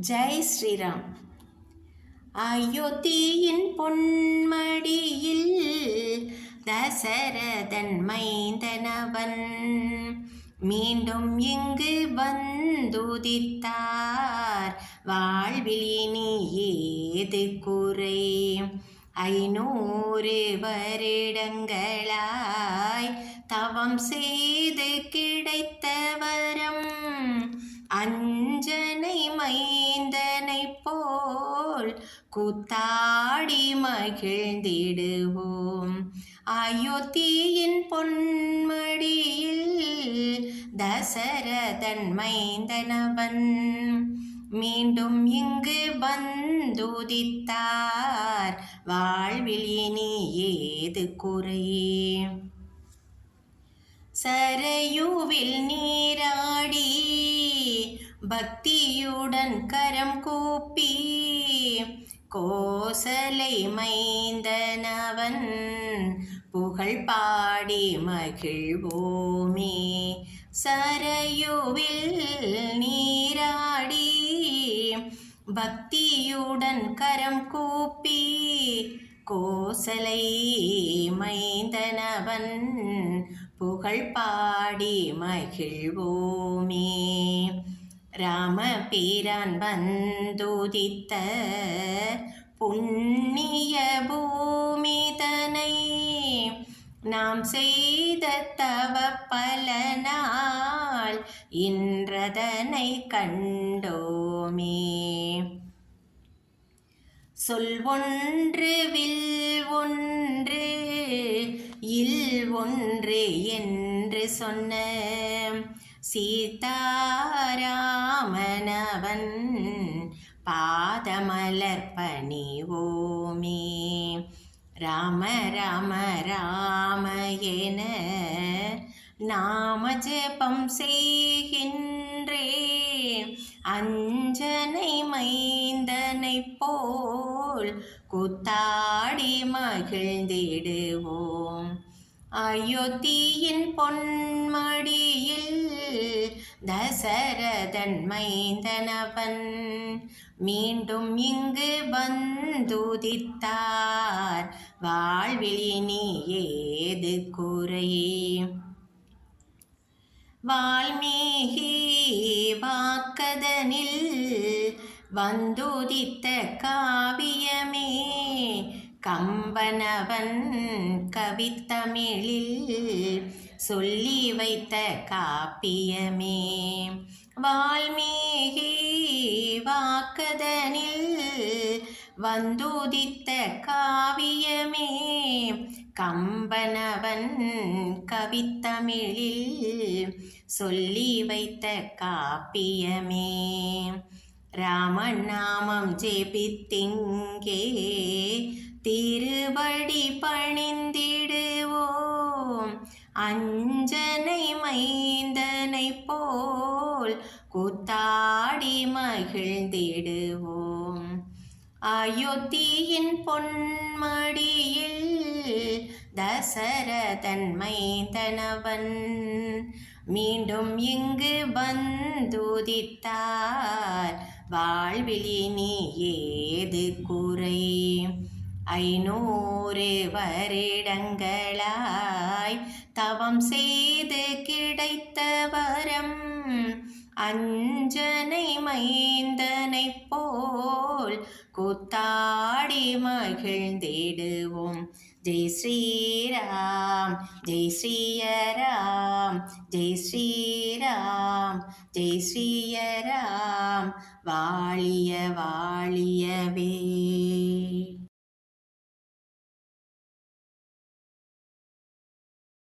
ஜெய் ஸ்ரீராம். அயோத்தியின் பொன்மடியில் தசரதன் மைந்தனவன். மீண்டும் இங்கு வந்துதித்தார். வாழ்விலினி ஏது குறை? ஐநூறு வருடங்களாய் தவம் செய்து கிடைத்த வரம். அஞ்சனை மைந்தனை போல் கூத்தாடி மகிழ்ந்திடுவோம். அயோத்தியின் பொன்மடியில் தசரதன் மைந்தனவன். மீண்டும் இங்கு வந்துதித்தார் வாழ்வில் இனி ஏது குறை? சரையுவில் நீராடி பக்தியுடன் கரம் கூப்பி கோசலை மைந்தனவன். புகழ் பாடி மகிழ்வோமே சரையுவில் நீராடி. பக்தியுடன் கரம் கூப்பி கோசலை மைந்தனவன். புகழ் பாடி மகிழ்வோமே. ராமபீரான் வந்துதித்த புண்ணிய பூமிதனை நாம் செய்த தவ பலனால் இன்றதனை கண்டோமே. சொல் ஒன்று வில் ஒன்று இல் ஒன்று என்று சொன்ன சீதாராமனவன் பாதமலர் பணிவோமே. ராம ராம ராம என நாம ஜபம் செய்கின்றேன். அஞ்சனை மைந்தனை போல் குத்தாடி மகிழ்ந்திடுவோம். அயோத்தியின் பொன்மடியில் தசரதன் மைந்தனவன். மீண்டும் இங்கு வந்துதித்தார் வாழ்விலினி ஏது குறை வால்மீகி வாக்கதனில் வந்துதித்த காவியமே கம்பனவன் கவித்தமிழில் சொல்லி வைத்த காப்பியமே. வால்மீகி வாக்கதனில் வந்துதித்த காவியமே. கம்பனவன் கவித்தமிழில் சொல்லி வைத்த காப்பியமே. ராமநாமம் ஜெபித்திங்கே. திருவடி பணிந்திடுவோம். அஞ்சனை மைந்தனை போல் கூத்தாடி மகிழ்ந்திடுவோம். அயோத்தியின் பொன்மடியில் தசரதன் மைந்தனவன். மீண்டும் இங்கு வந்துதித்தார். வாழ்வில் இனி ஏது குறை? ஐநூறு வருடங்களாய் தவம் செய்து கிடைத்த வரம் அஞ்சனை மைந்தனை போல் கூத்தாடி மகிழ்ந்திடுவோம். ஜெய் ஸ்ரீராம் ஜெய் ஸ்ரீயராம் ஜெய் ஸ்ரீராம் ஜெய் ஸ்ரீயராம். வாழிய வா